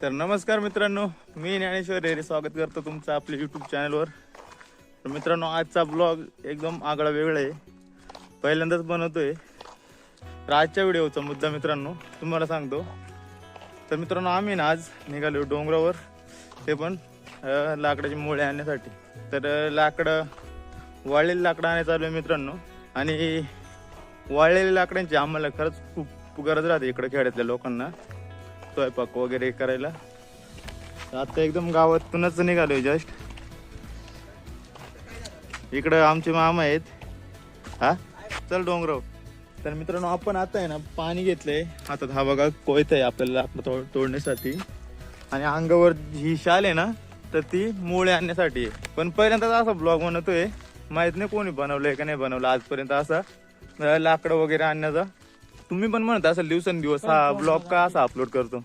तर नमस्कार मित्रांनो मी ज्ञानेश्वर रेरे. स्वागत करतो तुमचं आपल्या यूट्यूब चॅनलवर तर मित्रांनो आजचा ब्लॉग एकदम आगळा वेगळा आहे. पहिल्यांदाच बनवतोय. तर आजच्या व्हिडिओचा मुद्दा मित्रांनो तुम्हाला सांगतो. तर मित्रांनो आम्ही ना आज निघालो डोंगरावर. ते पण लाकडाची मुळे आणण्यासाठी. तर लाकडं वाळलेली लाकडं आणायला चालू आहे मित्रांनो. आणि वाळलेल्या लाकडांची आम्हाला खरंच खूप गरज राहते इकडे खेड्यातल्या लोकांना. स्वयंपाक वगैरे करायला. आता एकदम गावातूनच निघालोय जस्ट इकडं आमचे मामा आहेत. हा? चल डोंगराव. तर मित्रांनो आपण आता आहे ना पाणी घेतलंय. हातात हा बघा कोयत आहे आपल्याला लाकडं तोडण्यासाठी. आणि अंगावर ही शाल आहे ना तर ती मुळे आणण्यासाठी आहे. पण पहिल्यांदाच असा ब्लॉग बनवतोय. माहीत नाही कोणी बनवलंय का नाही बनवलं. आजपर्यंत असा लाकडं वगैरे आणण्याचा तुम्ही पण म्हणत असाल दिवसेंदिवस हा ब्लॉग का असा अपलोड करतो.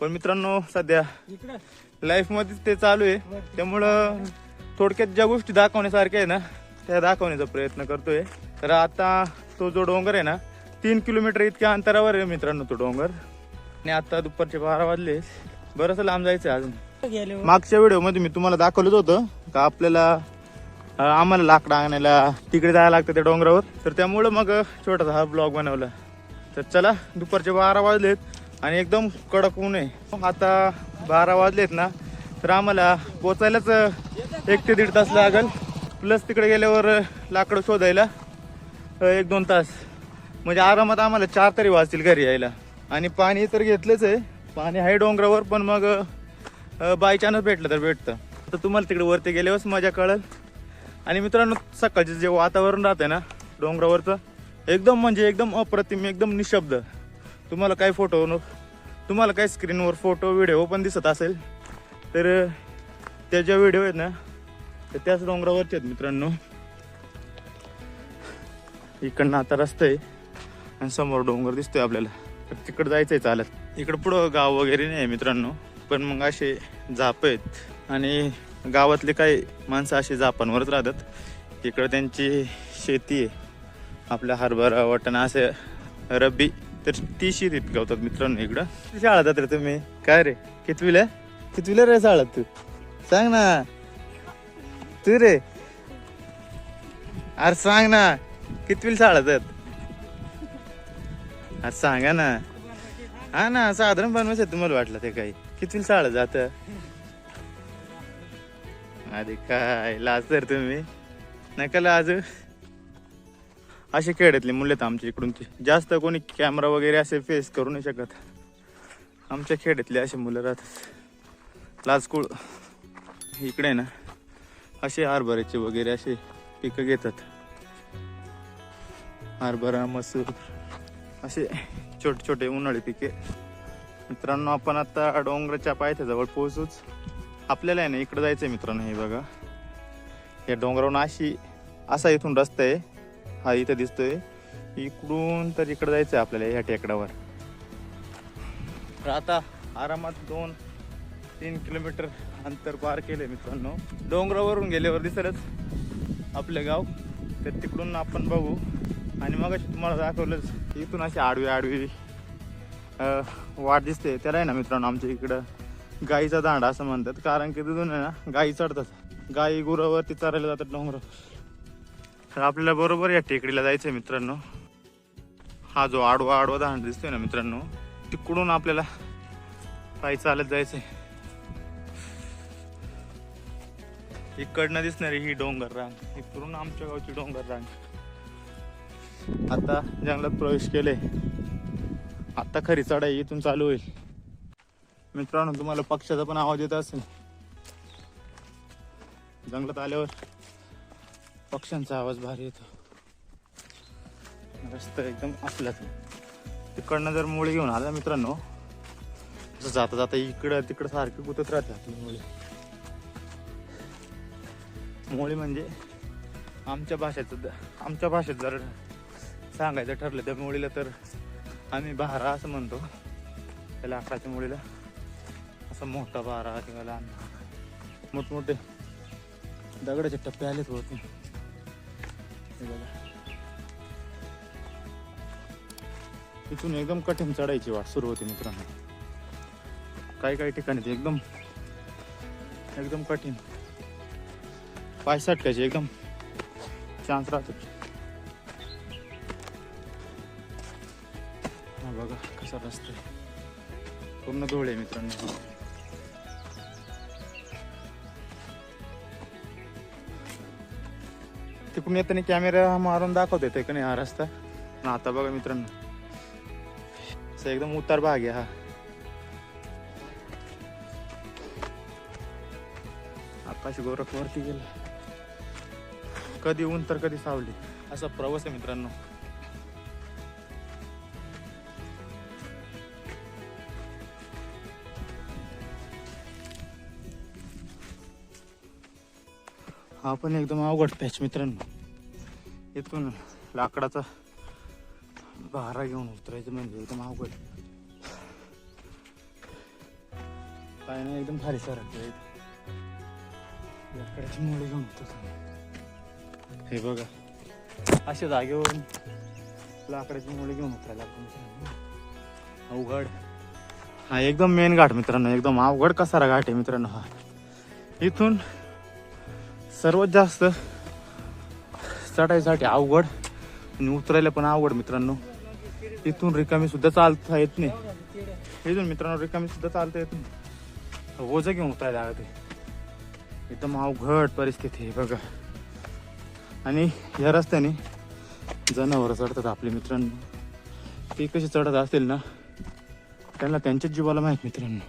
पण मित्रांनो सध्या लाईफमध्ये ते चालू आहे. त्यामुळं थोडक्यात ज्या गोष्टी दाखवण्यासारख्या आहे ना त्या दाखवण्याचा प्रयत्न करतोय. तर आता तो जो डोंगर आहे ना तीन किलोमीटर इतक्या अंतरावर आहे मित्रांनो तो डोंगर. आणि आता दुपारचे बारा वाजले बरंच लांब जायचं अजून. मागच्या व्हिडिओमध्ये मी तुम्हाला दाखवलंच होतं का आपल्याला आम्हाला लाकडं आणायला तिकडे जायला लागतं त्या डोंगरावर. तर त्यामुळं मग छोटासा हा ब्लॉग बनवला. तर चला दुपारचे बारा वाजलेत आणि एकदम कडक ऊन आहे. आता बारा वाजलेत ना तर आम्हाला पोचायलाच एक ते दीड तास लागल. प्लस तिकडे गेल्यावर लाकडं शोधायला एक दोन तास. म्हणजे आरामात आम्हाला चार तरी वाजतील घरी यायला. आणि पाणी तर घेतलंच आहे. पाणी आहे डोंगरावर पण मग बाय चान्स भेटलं तर भेटतं. तर तुम्हाला तिकडे वरती गेल्यावरच मजा कळेल. आणि मित्रांनो सकाळचे जे वातावरण राहते ना डोंगरावरचं एकदम म्हणजे एकदम अप्रतिम एकदम निशब्द. तुम्हाला काय फोटो तुम्हाला काय स्क्रीनवर फोटो व्हिडिओ पण दिसत असेल तर त्या ज्या व्हिडिओ आहेत ना तर त्याच डोंगरावरचे आहेत मित्रांनो. इकडनं आता रस्ता आहे आणि समोर डोंगर दिसतोय आपल्याला. तर तिकडं आहे चालत. इकडं पुढं गाव वगैरे नाही आहे मित्रांनो पण मग असे झाप आहेत. आणि गावातले काही माणसं असे झापांवरच राहतात. इकडं त्यांची शेती आहे. आपल्या हरभरा वाटणं असे रब्बी तर ती शेतीत गावतात मित्रांनो इकडं. किती शाळा जात रे तुम्ही? काय रे? कितवीला? कितवीला रे शाळात तू? सांग ना. तू रे. अरे सांग ना. कितवीला शाळा जात अरे सांगा ना. हा ना साधारण बनवायचं आहे तुम्हाला वाटलं ते काही. किती शाळा जात? अरे काय लाज तर तुम्ही. नका लाज. असे खेड्यातले मुलं आहेत आमच्या इकडून. ते जास्त कोणी कॅमेरा वगैरे असे फेस करू नाही शकत. आमच्या खेड्यातले असे मुलं राहतात. लाजकुळ इकडे ना असे हरभऱ्याचे वगैरे असे पिकं घेतात. हरभरा मसूर असे छोटे छोटे उन्हाळी पिके. मित्रांनो आपण आता डोंगराच्या पायथ्याजवळ पोहोचूच. आपल्याला आहे ना इकडं जायचं आहे मित्रांनो हे बघा. या डोंगरावरून अशी असा इथून रस्ता आहे. हा इथं दिसतोय. इकडून तर इकडे जायचंय आपल्याला ह्या टेकडावर तर आता आरामात दोन तीन किलोमीटर अंतर पार केले मित्रांनो. डोंगरावरून गेल्यावर दिसेलच आपलं गाव. तर तिकडून आपण बघू. आणि मग तुम्हाला दाखवलंच इथून अशी आडवी आडवी वाट दिसते. त्याला आहे ना मित्रांनो आमच्या इकडं गाईचा दांडा असं म्हणतात. कारण की तिथून आहे ना गाई चढतात. गाई गुरावरती चरायला जातात डोंगरावर. तर आपल्याला बरोबर या टेकडीला जायचंय मित्रांनो. हा जो आडवा आडवा दहाण दिसतोय ना मित्रांनो तिकडून आपल्याला पायी चालत जायचंय. इकडनं दिसणारी ही डोंगर रांग इकडून आमच्या गावची डोंगर रांग आता जंगलात प्रवेश केले. आता खरी चढाई इथून चालू होईल. मित्रांनो तुम्हाला पक्षाचा पण आवाज येत असेल. जंगलात आल्यावर पक्ष्यांचा आवाज भारी येतो. रस्ता एकदम आपलाच. तिकडनं जर मुळे घेऊन आला मित्रांनो जर जाता जाता इकडं तिकडं सारखी गुतत राहते आपली मुळे. मुळे म्हणजे आमच्या भाषेचं आमच्या भाषेत जर सांगायचं ठरलं त्या मुळीला तर आम्ही बहारा असं म्हणतो. त्या लाकडाच्या मुळीला. असा मोठा बहारा किंवा लहान. मोठमोठे दगडाचे टप्पे आलेत होते इथून एकदम कठीण चढायची वाट सुरू होती मित्रांनो. काही काही ठिकाणी ते एकदम एकदम कठीण. पाय सटकायचे एकदम चान्स राहतो. हा बघा कसा रस्ता पूर्ण धुळे मित्रांनो. तिकडून येताना कॅमेरा मारून दाखवत येते का नाही हा रस्ता. आणि आता बघा मित्रांनो. असं एकदम उतार भाग आहे हा. आकाश गोरखवरती गेला. कधी ऊन तर कधी सावली. असा प्रवास आहे मित्रांनो. हा पण एकदम अवघड पॅच मित्रांनो. इथून लाकडाचा भारा घेऊन उतरायचं म्हणजे एकदम अवघड. काय नाही एकदम भारी सर लाकडाची मुळे घेऊन उतरतो हे बघा. अशा जागेवरून लाकडाची मुळे घेऊन उतरायला आपण अवघड. हा एकदम मेन घाट मित्रांनो. एकदम अवघड कसारा घाट आहे मित्रांनो हा. इथून सर्वात जास्त चढायसाठी अवघड आणि उतरायला पण अवघड मित्रांनो. इथून रिकामी सुद्धा चालता येत नाही. इथून मित्रांनो रिकामी सुद्धा चालता येत नाही. ओझं घेऊन उतरायला लागते. एकदम अवघड परिस्थिती आहे बघा. आणि या रस्त्याने जनावरं चढतात आपले मित्रांनो. ते कसे चढत असतील ना त्यांना त्यांच्याच जीवाला माहीत मित्रांनो.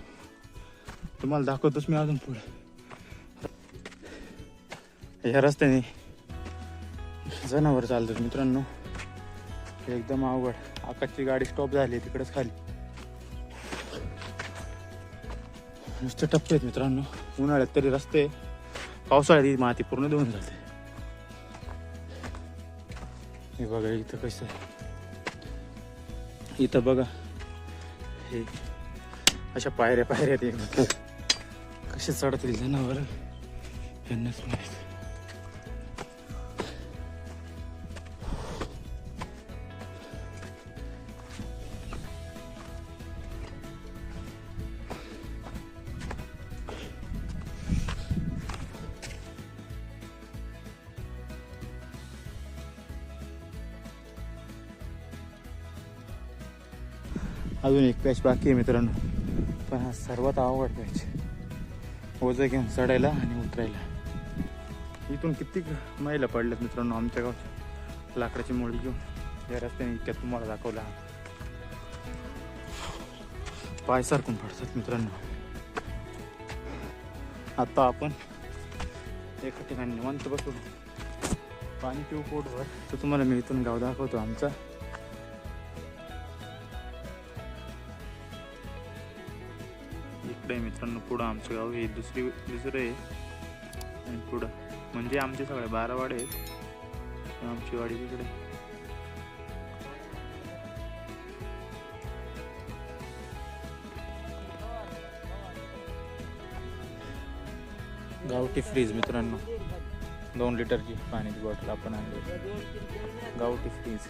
तुम्हाला दाखवतोच मी अजून पुढे. ह्या रस्त्याने जनावर चालतात मित्रांनो. एकदम अवघड. आकाशची गाडी स्टॉप झाली तिकडेच खाली. नुसते टप्पे आहेत मित्रांनो. उन्हाळ्यात तरी रस्ते पावसाळ्यात ही माती पूर्ण देऊन जाते. हे बघा इथं कसं आहे. इथं बघा. हे अशा पायऱ्या पायऱ्या आहेत. एकदम कसे चढतील जनावर? यांनाच माहिती. अजून एक पॅच बाकी आहे मित्रांनो. पण हा सर्वात अवघड पॅच ओझं घेऊन चढायला आणि उतरायला. इथून किती महिला पडल्यात मित्रांनो आमच्या गावच्या लाकडाची मोळी घेऊन. या रस्त्याने इतक्यात तुम्हाला दाखवला. पाय सारखून पडतात मित्रांनो. आता आपण एका ठिकाणी निवांत बसून पाणी पिऊ पोटभर. तर तुम्हाला मी इथून गाव दाखवतो आमचा. मित्रांनो पुढं आमचं गाव हे दुसरी दुसरं आहे. आणि पुढं म्हणजे आमचे सगळे बारा वाडे आहेत आमची वाडी तिकडे गावठी फ्रीज मित्रांनो. दोन लिटरची पाण्याची बॉटल आपण आणली. गावठी फ्रीज.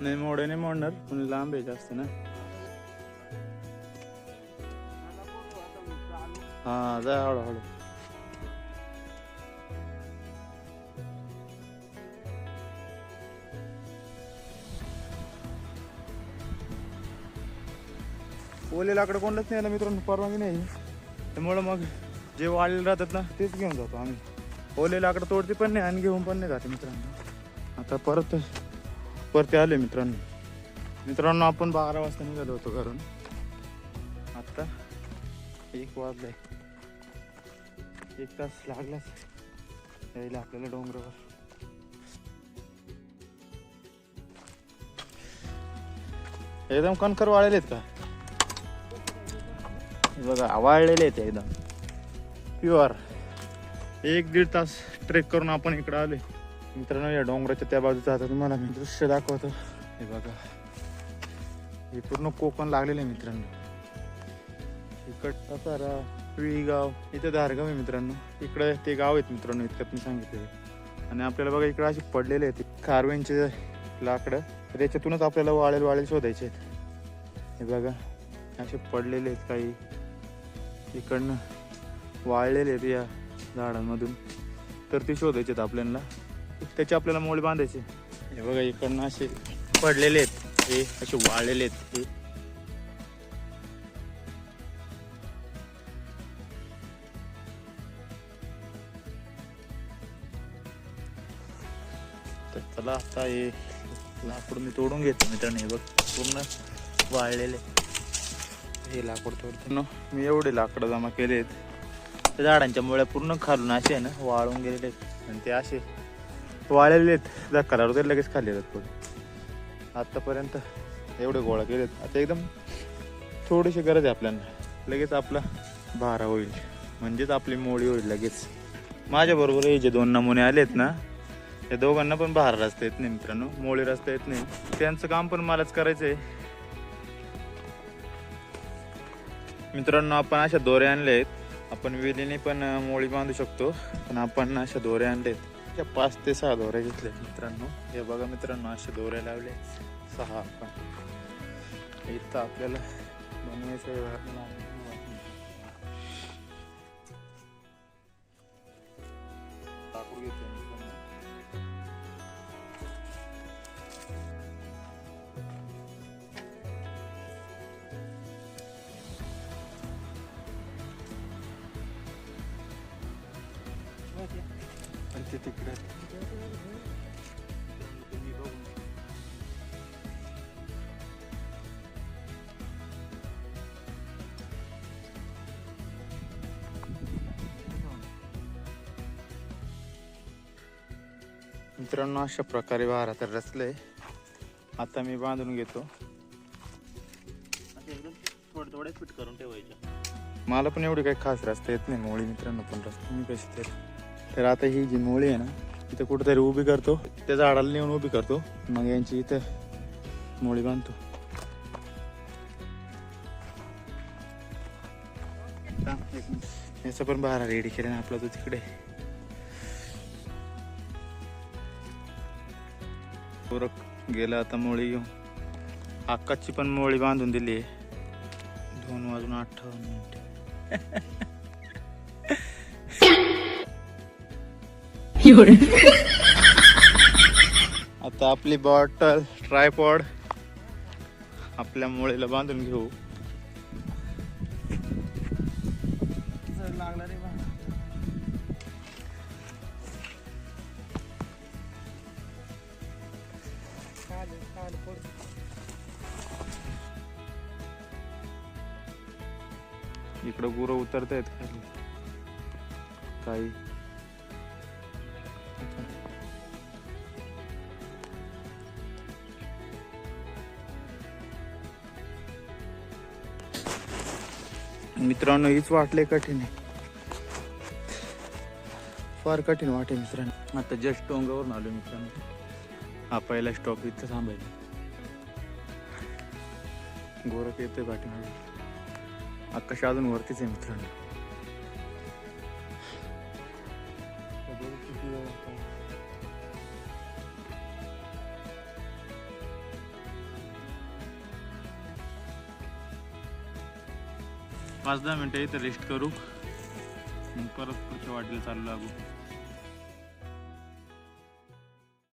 नाही मोडे नाही मोडणार. पण लांब आहे जास्त ना. हा जा हळूहळू ओले लाकडं कोणलंच नाही याला मित्रांनो परवानगी नाही. त्यामुळं मग जे वाळलेले राहतात ना तेच घेऊन जातो आम्ही. ओले लाकडं तोडते पण नाही आणि घेऊन पण नाही जाते मित्रांनो. आता परत परत आले मित्रांनो. मित्रांनो आपण बारा वाजता निघालो होतो घरून. आत्ता एक वाजलाय. एक तास लागलाच. यायला आपल्याला डोंगरावर. एकदम कणकर वाळलेले आहेत का? बघा वाळलेले आहेत एकदम. प्युअर. एक दीड तास ट्रेक करून आपण इकडे आले मित्रांनो या डोंगराच्या त्या बाजूचा आता तुम्हाला मी दृश्य दाखवतो. हे बघा. हे पूर्ण कोकण लागलेलं आहे मित्रांनो. इकड सातारा गाव इथे धारगाव आहे मित्रांनो. इकडे ते गाव आहेत मित्रांनो इतक्यात मी सांगितले आणि आपल्याला बघा इकडे असे पडलेले आहेत. कारवेंचे लाकडं. तर त्याच्यातूनच आपल्याला वाळेल वाळेल शोधायचे आहेत. हे बघा असे पडलेले आहेत काही. इकडनं. वाळलेले आहेत या झाडांमधून. तर ते शोधायचे आहेत आपल्याला. त्याचे आपल्याला मोळे बांधायचे. हे बघा इकडनं असे पडलेले आहेत. हे असे वाळलेले आहेत. हे. तर चला आता हे लाकूड मी तोडून घेतो मित्रांनो. हे बघ पूर्ण वाळलेले हे लाकूड तोडतो. मी एवढे लाकडं जमा केले आहेत. त्या झाडांच्या मुळे पूर्ण खालून असे आहे ना वाळून गेलेले आहेत. आणि ते असे वाळलेले आहेत. धक्का ते लगेच खाल्ले येतात पुढे. आतापर्यंत एवढे गोळा केलेत. आता एकदम थोडीशी गरज आहे आपल्याला. लगेच आपला भारा होईल. म्हणजेच आपली मोळी होईल लगेच. माझ्या बरोबर हे जे दोन नमुने आलेत ना या दोघांना पण बाहेर रस्ता येत नाही मित्रांनो. मोळी रस्ता येत नाही. त्यांचं काम पण मलाच करायचंय. मित्रांनो आपण अशा दोरे आणले आहेत. आपण वेलीने पण मोळी बांधू शकतो. पण आपण अशा दोऱ्या आणलेत. अशा पाच ते सहा दोऱ्या घेतल्या मित्रांनो. हे बघा मित्रांनो असे दोरे लावले. सहा आपण. इथं आपल्याला बनवायचं मित्रांनो अशा प्रकारे वारा तर रचलंय. आता मी बांधून घेतो. थोडे थोडे फिट करून मला पण एवढी काही खास रस्ता येत नाही मोळी मित्रांनो पण रस्ता मी कशी तरी तर आता ही जी मोळी आहे ना इथं कुठेतरी उभी करतो. त्या झाडाला नेऊन उभी करतो. मग यांची इथं मोळी बांधतो. याचा पण बारा रेडी केला ना आपला तो तिकडे. उरक गेला आता मोळी घेऊन. आकाशची पण मोळी बांधून दिली. आहे दोन वाजून अठ्ठावन्न मिनिट. आता आपली बॉटल ट्रायपॉड आपल्या मुळेला बांधून घेऊ. इकडं गुरं उतरत आहेत खाली काही. मित्रांनो हीच वाटले कठीण आहे. फार कठीण वाटे मित्रांनो. आता जस्ट टोंगावरून आलो मित्रांनो. हा पहिला स्टॉप इथं थांबायचा. गोरख येतोय पाठीमागे. आकाश अजून वरतीच आहे मित्रांनो. पाच दहा मिनटं इथं रेस्ट करू. परत पुढच्या वाटेला चालू लागू.